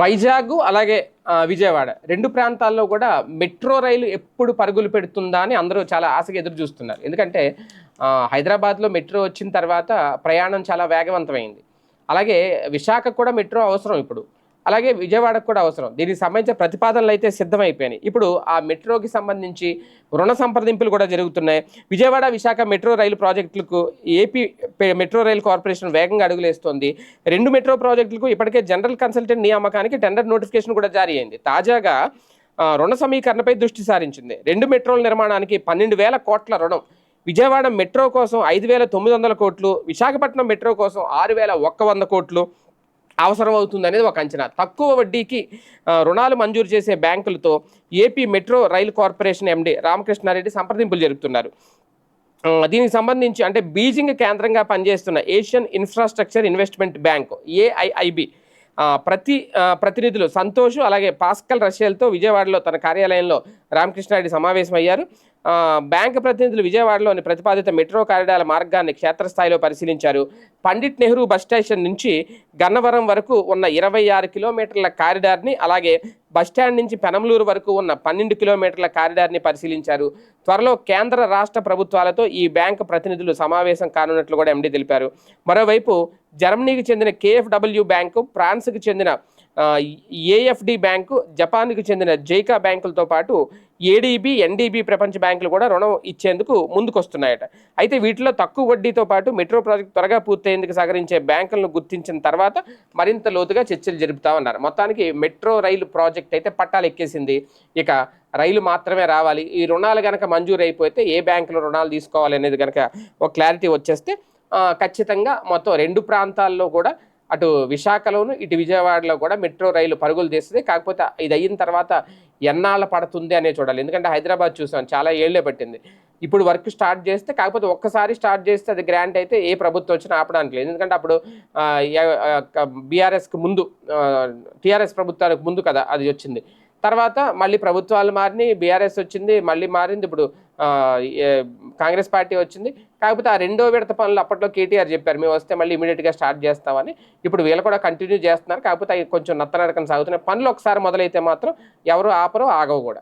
వైజాగ్ అలాగే విజయవాడ. రెండు ప్రాంతాల్లో కూడా మెట్రో రైలు ఎప్పుడు పరుగులు పెడుతుందా అని అందరూ చాలా ఆశగా ఎదురు చూస్తున్నారు. ఎందుకంటే హైదరాబాద్లో మెట్రో వచ్చిన తర్వాత ప్రయాణం చాలా వేగవంతమైంది. అలాగే విశాఖ కూడా మెట్రో అవసరం ఇప్పుడు. అలాగే విజయవాడకు కూడా అవసరం. దీనికి సంబంధించిన ప్రతిపాదనలు అయితే సిద్ధమైపోయినాయి. ఇప్పుడు ఆ మెట్రోకి సంబంధించి రుణ సంప్రదింపులు కూడా జరుగుతున్నాయి. విజయవాడ విశాఖ మెట్రో రైలు ప్రాజెక్టులకు ఏపీ మెట్రో రైలు కార్పొరేషన్ వేగంగా అడుగులేస్తోంది. రెండు మెట్రో ప్రాజెక్టులకు ఇప్పటికే జనరల్ కన్సల్టెంట్ నియామకానికి టెండర్ నోటిఫికేషన్ కూడా జారీ అయింది. తాజాగా రుణ సమీకరణపై దృష్టి సారించింది. రెండు మెట్రోల నిర్మాణానికి పన్నెండు వేల కోట్ల రుణం. విజయవాడ మెట్రో కోసం ఐదు వేల తొమ్మిది వందల కోట్లు విశాఖపట్నం మెట్రో కోసం ఆరు వేల ఒక్క వంద కోట్లు అవసరం అవుతుంది అనేది ఒక అంచనా. తక్కువ వడ్డీకి రుణాలు మంజూరు చేసే బ్యాంకులతో AP metro rail corporation MD Ramakrishna Reddy సంప్రదింపులు జరుపుతున్నారు. దీనికి సంబంధించి అంటే బీజింగ్ కేంద్రంగా పనిచేస్తున్న Asian infrastructure investment bank AIIB ప్రతి ప్రతినిధులు సంతోష్ అలాగే పాస్కల్ రష్యల్తో విజయవాడలో తన కార్యాలయంలో రామకృష్ణారెడ్డి సమావేశమయ్యారు. బ్యాంక్ ప్రతినిధులు విజయవాడలోని ప్రతిపాదిత మెట్రో కారిడార్ మార్గాన్ని క్షేత్రస్థాయిలో పరిశీలించారు. పండిట్ నెహ్రూ బస్ స్టేషన్ నుంచి గన్నవరం వరకు ఉన్న ఇరవై ఆరు కిలోమీటర్ల కారిడార్ని అలాగే బస్టాండ్ నుంచి పెనమలూరు వరకు ఉన్న పన్నెండు కిలోమీటర్ల కారిడార్ని పరిశీలించారు. త్వరలో కేంద్ర రాష్ట్ర ప్రభుత్వాలతో ఈ బ్యాంక్ ప్రతినిధులు సమావేశం కానున్నట్లు కూడా ఎండీ తెలిపారు. మరోవైపు జర్మనీకి చెందిన కేఎఫ్డబ్ల్యూ బ్యాంకు ఫ్రాన్స్కి చెందిన ఏఎఫ్డి బ్యాంకు జపాన్కి చెందిన జైకా బ్యాంకులతో పాటు ఏడీబీ ఎన్డీబీ ప్రపంచ బ్యాంకులు కూడా రుణం ఇచ్చేందుకు ముందుకొస్తున్నాయట. అయితే వీటిలో తక్కువ వడ్డీతో పాటు మెట్రో ప్రాజెక్ట్ త్వరగా పూర్తయ్యేందుకు సహకరించే బ్యాంకులను గుర్తించిన తర్వాత మరింత లోతుగా చర్చలు జరుపుతామన్నారు మొత్తానికి మెట్రో రైలు ప్రాజెక్ట్ అయితే పట్టాలు ఎక్కేసింది. ఇక రైలు మాత్రమే రావాలి. ఈ రుణాలు కనుక మంజూరు అయిపోతే ఏ బ్యాంకులో రుణాలు తీసుకోవాలి అనేది కనుక ఒక క్లారిటీ వచ్చేస్తే ఖచ్చితంగా మొత్తం రెండు ప్రాంతాల్లో కూడా అటు విశాఖలోను ఇటు విజయవాడలో కూడా మెట్రో రైలు పరుగులు తీస్తుంది. కాకపోతే ఇది అయిన తర్వాత ఎన్నాళ్ళ పడుతుంది అనే చూడాలి. ఎందుకంటే హైదరాబాద్ చూసాం చాలా ఏళ్ళే పట్టింది. ఇప్పుడు వర్క్ స్టార్ట్ చేస్తే కాకపోతే ఒక్కసారి స్టార్ట్ చేస్తే అది గ్రాంట్ అయితే ఏ ప్రభుత్వం వచ్చినా ఆపడానికి లేదు. ఎందుకంటే అప్పుడు బీఆర్ఎస్కి ముందు టీఆర్ఎస్ ప్రభుత్వానికి ముందు కదా అది వచ్చింది. తర్వాత మళ్ళీ ప్రభుత్వాలు మారిని బీఆర్ఎస్ వచ్చింది మళ్ళీ మారింది. ఇప్పుడు ఏ- కాంగ్రెస్ పార్టీ వచ్చింది. కాకపోతే ఆ రెండో విడత పనులు అప్పట్లో కేటీఆర్ చెప్పారు. మేము వస్తే మళ్ళీ ఇమీడియట్గా స్టార్ట్ చేస్తామని. ఇప్పుడు వీళ్ళు కూడా కంటిన్యూ చేస్తున్నారు. కాకపోతే అవి కొంచెం నత్తనడకం సాగుతున్నాయి. పనులు ఒకసారి మొదలైతే మాత్రం ఎవరు ఆపరు ఆగవు కూడా.